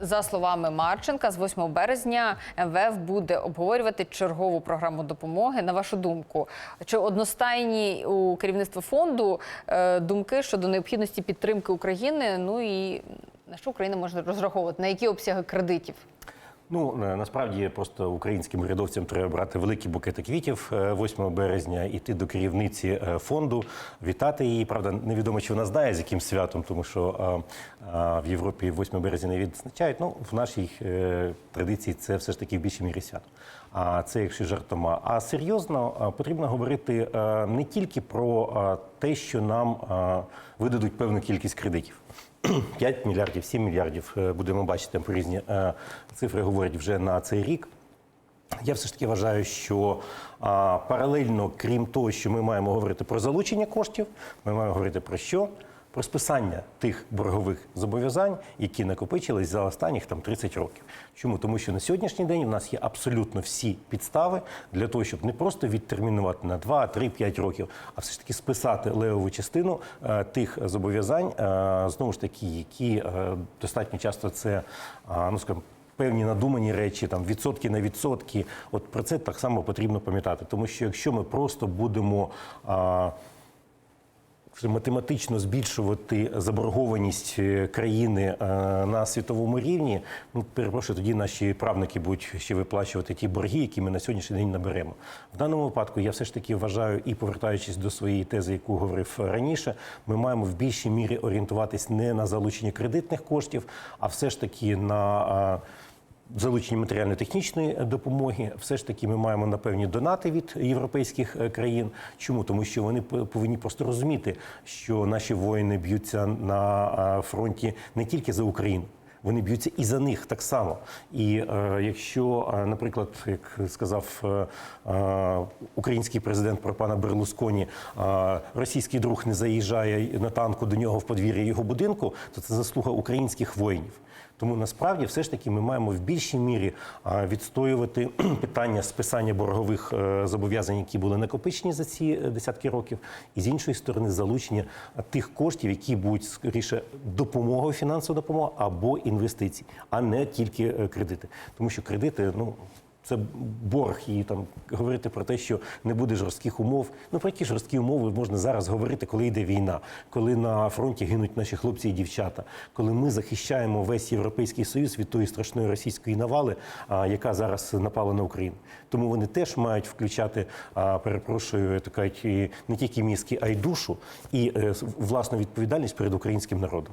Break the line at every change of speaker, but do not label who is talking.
За словами Марченка, з 8 березня МВФ буде обговорювати чергову програму допомоги. На вашу думку, чи одностайні у керівництва фонду е, думки щодо необхідності підтримки України? Ну і на що Україна може розраховувати? На які обсяги кредитів?
Ну насправді просто українським урядовцям треба брати великі букети квітів е, 8 березня, іти до керівниці е, фонду, вітати її. Правда, невідомо, чи вона знає з яким святом, тому що е, е, в Європі 8 березня не відзначають. Ну в нашій е, традиції це все ж таки в більшій мірі свято. А це якщо жартома. А серйозно е, потрібно говорити е, не тільки про е, те, що нам е, видадуть певну кількість кредитів. 5 мільярдів, 7 мільярдів е, будемо бачити там різні е, цифри говорять вже на цей рік. Я все ж таки вважаю, що паралельно, крім того, що ми маємо говорити про залучення коштів, ми маємо говорити про що? Про списання тих боргових зобов'язань, які накопичились за останніх там 30 років. Чому? Тому що на сьогоднішній день у нас є абсолютно всі підстави для того, щоб не просто відтермінувати на 2, 3, 5 років, а все ж таки списати левову частину е, тих зобов'язань, е, знову ж таки, які е, достатньо часто це, е, ну скажімо, певні надумані речі, там відсотки на відсотки. От про це так само потрібно пам'ятати. Тому що якщо ми просто будемо а, скажімо, математично збільшувати заборгованість е, країни е, на світовому рівні, ну перепрошую, тоді наші правники будуть ще виплачувати ті борги, які ми на сьогоднішній день наберемо. В даному випадку я все ж таки вважаю, і повертаючись до своєї тези, яку говорив раніше, ми маємо в більшій мірі орієнтуватись не на залучення кредитних коштів, а все ж таки на а, залучення матеріально-технічної допомоги, все ж таки ми маємо на певні донати від європейських е, країн. Чому? Тому що вони повинні просто розуміти, що наші воїни б'ються на е, фронті не тільки за Україну. Вони б'ються і за них так само. І е, якщо, е, наприклад, як сказав е, український президент про пана Берлусконі, е, російський друг не заїжджає на танку до нього в подвір'я його будинку, то це заслуга українських воїнів. Тому насправді все ж таки ми маємо в більшій мірі відстоювати питання списання боргових е, зобов'язань, які були накопичені за ці е, десятки років, і з іншої сторони залучення тих коштів, які будуть скоріше допомогою, фінансова допомога або інвестицій, а не тільки е, кредити. Тому що кредити, ну. Це борг, і там говорити про те, що не буде жорстких умов. Ну про які жорсткі умови можна зараз говорити, коли йде війна, коли на фронті гинуть наші хлопці і дівчата, коли ми захищаємо весь європейський союз від тої страшної російської навали, яка зараз напала на Україну. Тому вони теж мають включати, перепрошую, так кажуть, не тільки мізки, а й душу і е, власну відповідальність перед українським народом.